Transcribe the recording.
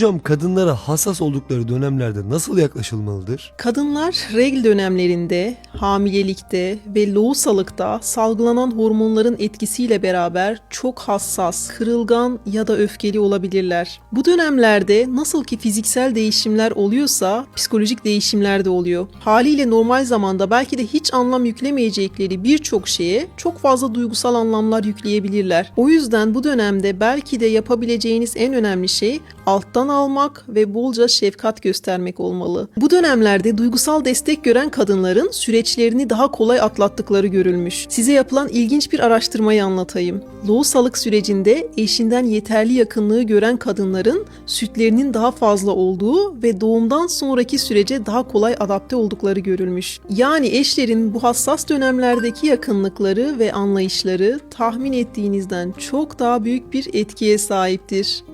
Hocam kadınlara hassas oldukları dönemlerde nasıl yaklaşılmalıdır? Kadınlar regl dönemlerinde, hamilelikte ve lohusalıkta salgılanan hormonların etkisiyle beraber çok hassas, kırılgan ya da öfkeli olabilirler. Bu dönemlerde nasıl ki fiziksel değişimler oluyorsa psikolojik değişimler de oluyor. Haliyle normal zamanda belki de hiç anlam yüklemeyecekleri birçok şeye çok fazla duygusal anlamlar yükleyebilirler. O yüzden bu dönemde belki de yapabileceğiniz en önemli şey alttan almak ve bolca şefkat göstermek olmalı. Bu dönemlerde duygusal destek gören kadınların süreçlerini daha kolay atlattıkları görülmüş. Size yapılan ilginç bir araştırmayı anlatayım. Lohusalık sürecinde eşinden yeterli yakınlığı gören kadınların sütlerinin daha fazla olduğu ve doğumdan sonraki sürece daha kolay adapte oldukları görülmüş. Yani eşlerin bu hassas dönemlerdeki yakınlıkları ve anlayışları tahmin ettiğinizden çok daha büyük bir etkiye sahiptir.